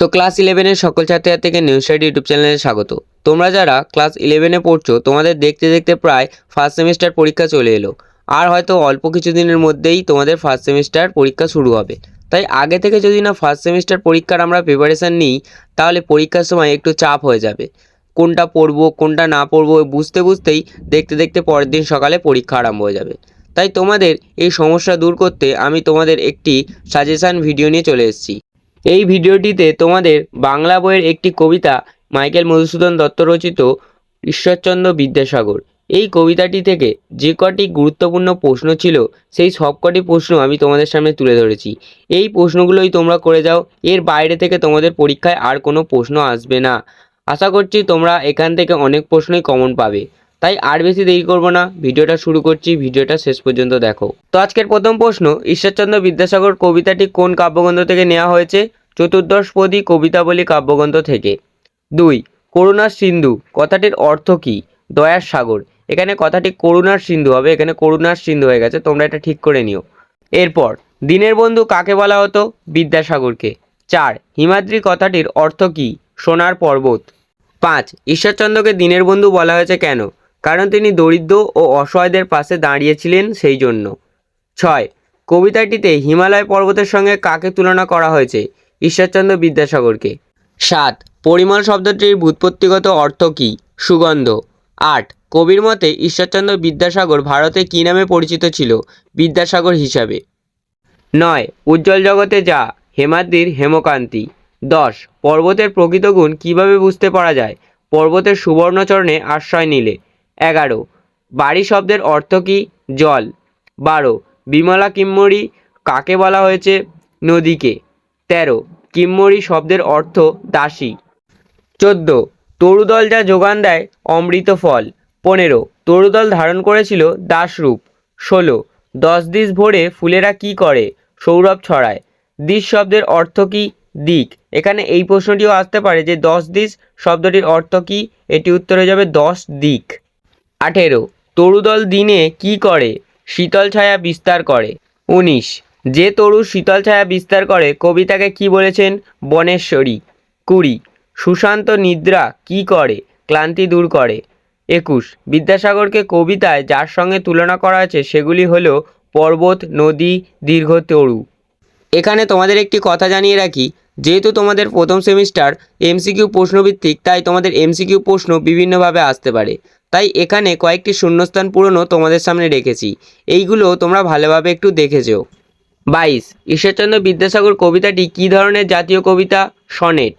তো ক্লাস ইলেভেনের সকল ছাত্রছাত্রীকে নিউজ স্টাডি ইউটিউব চ্যানেলে স্বাগত। তোমরা যারা ক্লাস ইলেভেনে পড়ছো, তোমাদের দেখতে দেখতে প্রায় ফার্স্ট সেমিস্টার পরীক্ষা চলে এলো। আর হয়তো অল্প কিছু দিনের মধ্যেই তোমাদের ফার্স্ট সেমিস্টার পরীক্ষা শুরু হবে। তাই আগে থেকে যদি না ফার্স্ট সেমিস্টার পরীক্ষার আমরা প্রিপারেশান নিই, তাহলে পরীক্ষার সময় একটু চাপ হয়ে যাবে। কোনটা পড়ব, কোনটা না পড়ব বুঝতে বুঝতেই দেখতে দেখতে পরের দিন সকালে পরীক্ষা আরম্ভ হয়ে যাবে। তাই তোমাদের এই সমস্যা দূর করতে আমি তোমাদের একটি সাজেশান ভিডিও নিয়ে চলে এসেছি। এই ভিডিওটিতে তোমাদের বাংলা বইয়ের একটি কবিতা মাইকেল মধুসূদন দত্ত রচিত ঈশ্বরচন্দ্র বিদ্যাসাগর। এই কবিতাটি থেকে যে কটি গুরুত্বপূর্ণ প্রশ্ন ছিল, সেই সবকটি প্রশ্ন আমি তোমাদের সামনে তুলে ধরেছি। এই প্রশ্নগুলোই তোমরা করে যাও, এর বাইরে থেকে তোমাদের পরীক্ষায় আর কোনো প্রশ্ন আসবে না। আশা করছি তোমরা এখান থেকে অনেক প্রশ্নই কমন পাবে। তাই আর বেশি দেরি করব না, ভিডিওটা শুরু করছি, ভিডিওটা শেষ পর্যন্ত দেখো। তো আজকের প্রথম প্রশ্ন, ঈশ্বরচন্দ্র বিদ্যাসাগর কবিতাটি কোন কাব্যগ্রন্থ থেকে নেওয়া হয়েছে? চতুর্দশপদী কবিতাবলী কাব্যগ্রন্থ থেকে। দুই, করুণার সিন্ধু, কথাটির অর্থ কী? দয়ার সাগর। এখানে কথাটি করুণার সিন্ধু হবে, এখানে করুণার সিন্ধু হয়ে গেছে, তোমরা এটা ঠিক করে নিও। এরপর, দিনের বন্ধু কাকে বলা হতো? বিদ্যাসাগরকে। চার, হিমাদ্রি কথাটির অর্থ কী? সোনার পর্বত। পাঁচ, ঈশ্বরচন্দ্রকে দিনের বন্ধু বলা হয়েছে কেন? কারণ তিনি দরিদ্র ও অসহায়দের পাশে দাঁড়িয়েছিলেন সেই জন্য। ছয়, কবিতাটিতে হিমালয় পর্বতের সঙ্গে কাকে তুলনা করা হয়েছে? ঈশ্বরচন্দ্র বিদ্যাসাগরকে। সাত, পরিমল শব্দটির ব্যুৎপত্তিগত অর্থ কী? সুগন্ধ। আট, কবির মতে ঈশ্বরচন্দ্র বিদ্যাসাগর ভারতে কী নামে পরিচিত ছিল? বিদ্যাসাগর হিসাবে। নয়, উজ্জ্বল জগতে যা, হেমাদ্রির হেমকান্তি। দশ, পর্বতের প্রকৃত গুণ কীভাবে বুঝতে পারা যায়? পর্বতের সুবর্ণচরণে আশ্রয় নিলে। এগারো, বাড়ি শব্দের অর্থ কী? জল। বারো, বিমলা কিম্মরি কাকে বলা হয়েছে? নদীকে। তেরো। কিম্মরি শব্দের অর্থ দাসী। চোদ্দ। তরুদল যা যোগান দেয়, অমৃত ফল। পনেরো। তরুদল ধারণ করেছিল দাসরূপ। ষোলো। দশ দিশ ভরে ফুলেরা কি করে? সৌরভ ছড়ায়। দিশ শব্দের অর্থ কী? দিক। এখানে এই প্রশ্নটিও আসতে পারে যে দশ দিশ শব্দটির অর্থ কী? এটি উত্তর হয়ে যাবে দশ দিক। আঠেরো। তরুদল দিনে কি করে? শীতল ছায়া বিস্তার করে। উনিশ। যে তরু শীতল ছায়া বিস্তার করে, কবিতাকে কি বলেছেন? বনেশ্বরী, কুড়ি, সুশান্ত নিদ্রা কি করে? ক্লান্তি দূর করে। একুশ, বিদ্যাসাগরকে কবিতায় যার সঙ্গে তুলনা করা আছে, সেগুলি হলো পর্বত, নদী, দীর্ঘ তরু। এখানে তোমাদের একটি কথা জানিয়ে রাখি, যেহেতু তোমাদের প্রথম সেমিস্টার এমসিকিউ প্রশ্নভিত্তিক, তাই তোমাদের এমসিকিউ প্রশ্ন বিভিন্নভাবে আসতে পারে। তাই এখানে কয়েকটি শূন্যস্থান পূরণও তোমাদের সামনে রেখেছি। এইগুলো তোমরা ভালোভাবে একটু দেখে যেও। বাইশ, ঈশ্বরচন্দ্র বিদ্যাসাগর কবিতাটি কী ধরনের জাতীয় কবিতা? সনেট।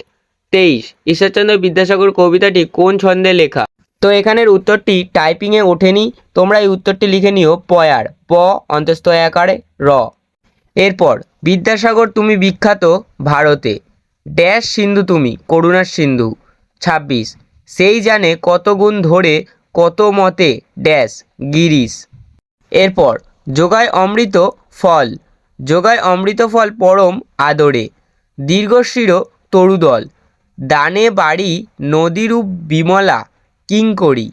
তেইশ, ঈশ্বরচন্দ্র বিদ্যাসাগর কবিতাটি কোন ছন্দে লেখা? তো এখানের উত্তরটি টাইপিংয়ে ওঠেনি, তোমরা এই উত্তরটি লিখে নিও পয়ার প অন্তস্থ আকারে র। এরপর, বিদ্যাসাগর তুমি বিখ্যাত ভারতে, ড্যাশ সিন্ধু তুমি, করুণার সিন্ধু। ছাব্বিশ, সেই জানে কত গুণ ধরে, কত মতে ড্যাশ, গিরিশ। এরপর, যোগায় অমৃত ফল যোগায় অমৃত ফল পরম আদরে। দীর্ঘশির তরুদল। দানে বাড়ি নদীরূপ বিমলা কিঙ্করি।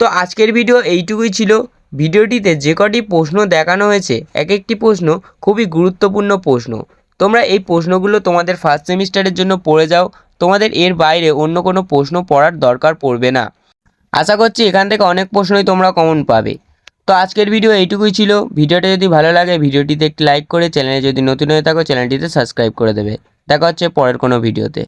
তো আজকের ভিডিও এইটুকুই ছিল। ভিডিওটিতে যে কটি প্রশ্ন দেখানো হয়েছে এক একটি প্রশ্ন খুবই গুরুত্বপূর্ণ প্রশ্ন। তোমরা এই প্রশ্নগুলো তোমাদের ফার্স্ট সেমিস্টারের জন্য পড়ে যাও। তোমাদের এর বাইরে অন্য কোনো প্রশ্ন পড়ার দরকার পড়বে না। আশা করছি এখান থেকে অনেক প্রশ্নই তোমরা কমন পাবে। তো আজকের ভিডিও এইটুকুই ছিল। ভিডিওটা যদি ভালো লাগে, ভিডিওটিতে একটি লাইক করে চ্যানেলে যদি নতুন হয়ে থাকো, চ্যানেলটিতে সাবস্ক্রাইব করে দেবে। দেখা হচ্ছে পরের কোনো ভিডিওতে